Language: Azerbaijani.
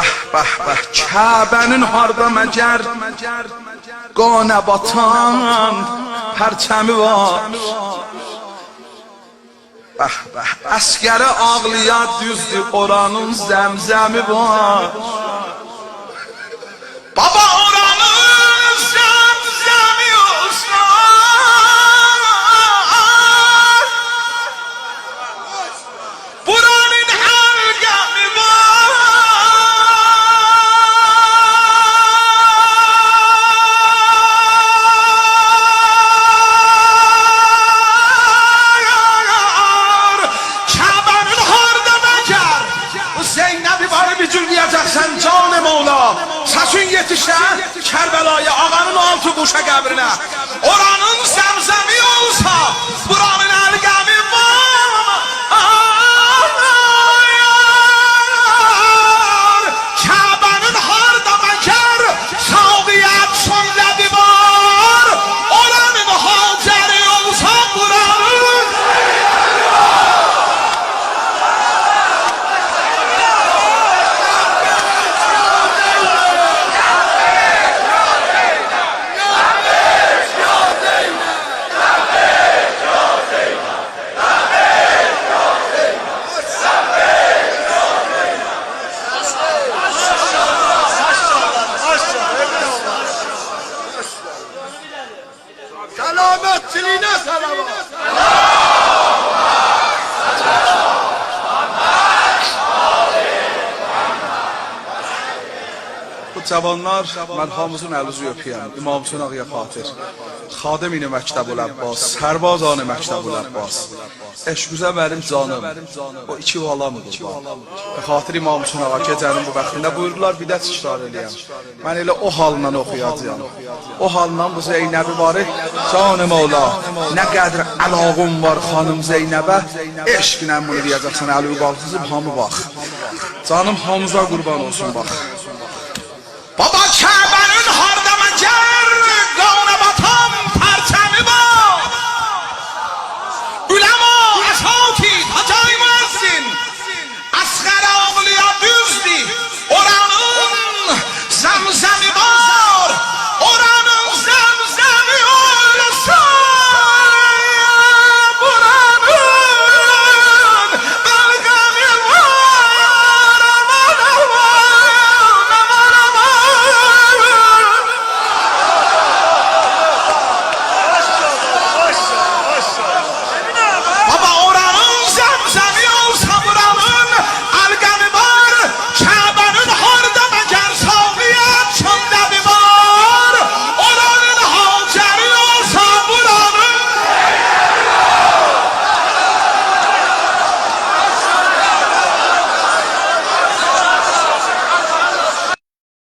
Bəh, bəh, bəh, Kəbənin harda məgər Qanə batan pərçəmi var. Bəh, bəh, əskərə ağlıya düzdür oranın zəmzəmi var yetişte Kerbela'ya ağanın altı kuşa qəbrinə. Oranın zemzemi olsa, buranın Aklına salavat. Bu cavanlar mən hamısının əlizi öpüyəm. İmam Hüseyin ağaya xatir. Xadim ini Məktəbül Əbbas, Sərbazanı Məktəbül Əbbas. Eşqüzə mənim canım. O iki valam qurban. Və xatir İmam Hüseyin ağa gecənin bu vaxtında buyurdular bidət işrar eləyəm. Mən elə o halla oxuyacağam. O halla bu Zeynəbi varı canı Mevla. Nə qədər əlaqım var xanım Zeynəbə. Eşqlə bunu deyəcəksən Əli qalxızıb hamı bax. Canım hamıza qurban olsun bax. Baba Kabe'nin hardamacı